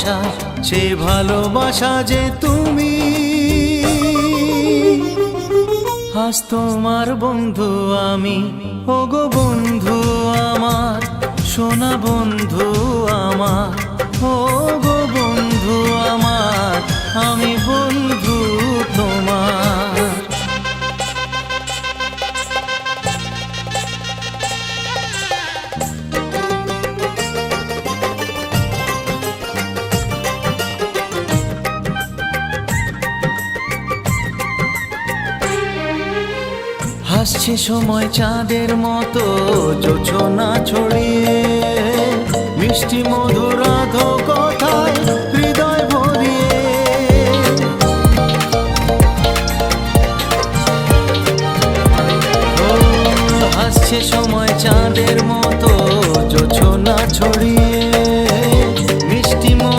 ভালোবাসা, সে ভালোবাসা যে তুমি। হাস তোমার বন্ধু আমি, ওগো বন্ধু আমার, সোনা বন্ধু আমার, ওগো বন্ধু আমার, আমি আসছে সময় চাঁদের মতো, জোছনা ছড়িয়ে। মিষ্টি মধুর কথায় হৃদয় ভরিয়ে। আসছে সময় চাঁদের মতো, জোছনা ছড়িয়ে।